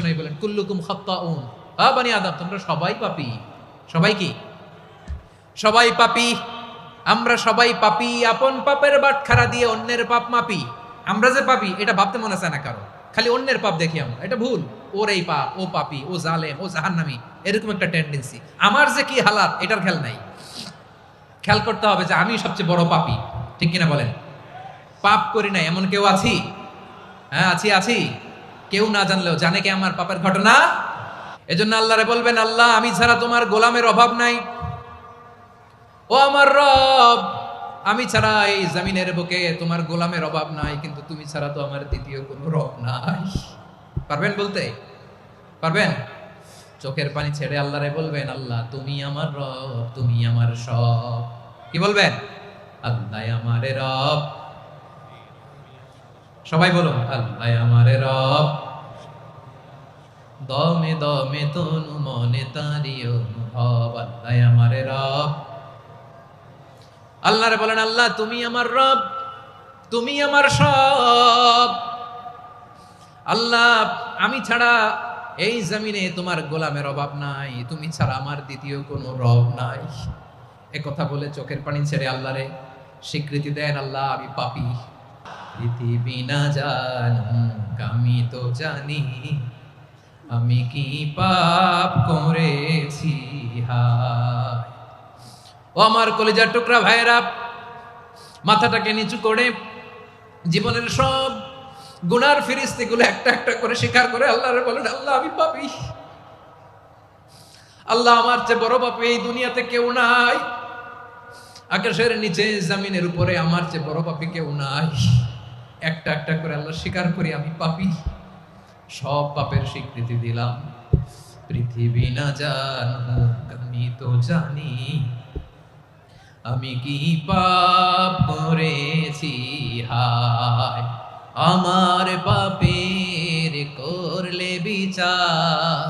বিশ্বনবী বলেন, কুল্লুকুম খাত্তাউন। হা বানি আদম, তোমরা সবাই পাপী। সবাই কি? সবাই পাপী। আমরা সবাই পাপী, আপন পাপের বাটখারা দিয়ে অন্যের পাপ মাপি। আমরা যে পাপি, এটা ভাবতে মনে চায় না কারও। খালি অন্যের পাপ দেখি আমরা। এটা ভুল। ওর এই পাপ ও পাপি, ও জালেম, ও জাহান্নামি। এরকম একটা টেন্ডেন্সি আমার যে কি হালাত, এটার খেয়াল নাই। খেয়াল করতে হবে যে আমি সবচেয়ে বড় পাপি। ঠিক কিনা বলেন? পাপ করি না এমন কেউ আছি? হ্যাঁ আছি আছি। কেউ না জানলেও জানে কি আমার পাপের ঘটনা? এজন্য আল্লাহরে বলবেন, আল্লাহ, আমি ছাড়া তোমার গোলামের অভাব নাই। ও আমার রব, আমি ছাড়া এই জমিনের বুকে তোমার গোলামের অভাব নাই, কিন্তু তুমি ছাড়া তো আমার দ্বিতীয় কোনো রব নাই। পারবেন বলতে? পারবেন? চোখের পানি ছেড়ে আল্লাহরে বলবেন, আল্লাহ, তুমি আমার রব, তুমি আমার সব। কি বলবেন? আল্লাহ আমারে রব। সবাই বলুন, আল্লাহ আমারে রব। দমে দমে তনু মনে তারি অনুভব, আল্লাহ আমারে রব। আল্লাহরে বলেন, আল্লাহ, তুমি আমার রব, তুমি আমার সব। আল্লাহ, আমি ছাড়া এই জমিনে তোমার গোলামের অভাব নাই, তুমি ছাড়া আমার দ্বিতীয় কোনো রব নাই। এ কথা বলে চোখের পানি ছেড়ে আল্লাহরে স্বীকৃতি দেন, আল্লাহ, আমি পাপি। পৃথিবী না জানুক আমি তো জানি আমি কি পাপ করেছি, হায়। ও আমার কলেজার টুকরা ভাইয়েরা, মাথাটাকে নিচু করে জীবনের সব গুনার ফিরিস্তিগুলো একটা একটা করে স্বীকার করে আল্লাহরে বলেন, আল্লাহ আমি পাপি। আল্লাহ আমার চেয়ে বড় পাপি এই দুনিয়াতে কেউ নাই। আকাশের নিচে, জামিনের উপরে আমার চেয়ে বড় পাপি কেউ নাই। একটা একটা করে আল্লাহ স্বীকার করি, আমি পাপি। সব পাপের স্বীকৃতি দিলাম। পৃথিবী না জানুক আমি তো জানি। আমি কি পাপ করেছি? হায়, আমার পাপের করলে বিচার,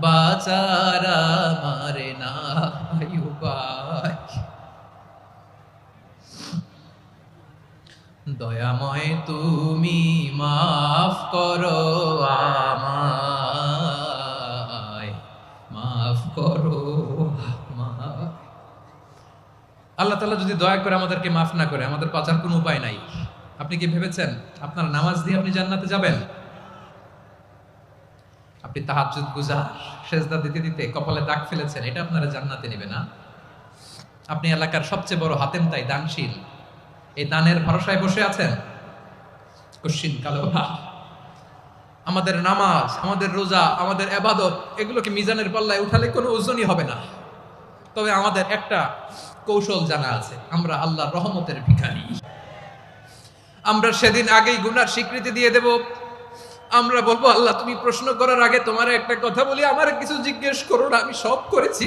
বাচার আমার নাই উপায় দয়াময় তুমি মাফ করো মাফ করো আল্লাহ তালা যদি দয়া করে আমাদেরকে মাফ না করে, আমাদের বাঁচার কোনো উপায় নাই। আপনি কি ভেবেছেন? আপনার নামাজ দিয়ে আপনি জান্নাতে যাবেন? আপনি তাহাজ্জুদ, গুজার, সেজদা দিতে দিতে কপালে দাগ ফেলেছেন, এটা আপনারা জান্নাতে নেবে না? আপনি এলাকার সবচেয়ে বড় হাতেম তাই দানশীল। এই দানের ভরসায় বসে আছেন? কশিন কালো না আমাদের নামাজ, আমাদের রোজা, আমাদের এবাদত এগুলোকে মিজানের পাল্লায় উঠালে কোনো ওজনই হবে না। তবে আমাদের একটা কৌশল জানা আছে, আমরা আল্লাহর রহমতের ভিখারি। আমরা সেদিন আগেই গুনার স্বীকৃতি দিয়ে দেব। আমরা বলব, আল্লাহ, তুমি প্রশ্ন করার আগে তোমার একটা কথা বলি, আমার কিছু জিজ্ঞেস করো না, আমি সব করেছি।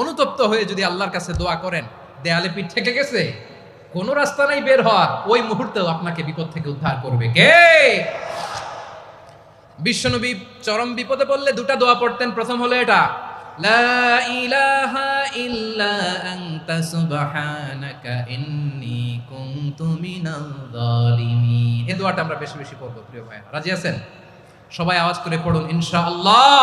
অনুতপ্ত হয়ে যদি আল্লাহর কাছে দোয়া করেন, দেয়ালে পিঠ থেকে গেছে, কোনো রাস্তা নাই বের হওয়ার, ওই মুহূর্তেও আপনাকে বিপদ থেকে উদ্ধার করবে। কে? বিশ্বনবী চরম বিপদে পড়লে দুটা দোয়া পড়তেন। প্রথম হলো এটা, লা ইলাহা ইল্লা আনতা সুবহানাকা ইন্নী কুনতু মিনাল জালিমিন এই দোয়াটা আমরা বেশি বেশি পড়ব, প্রিয় ভাই রাজি আছেন? সবাই আওয়াজ করে পড়ুন, ইনশাআল্লাহ।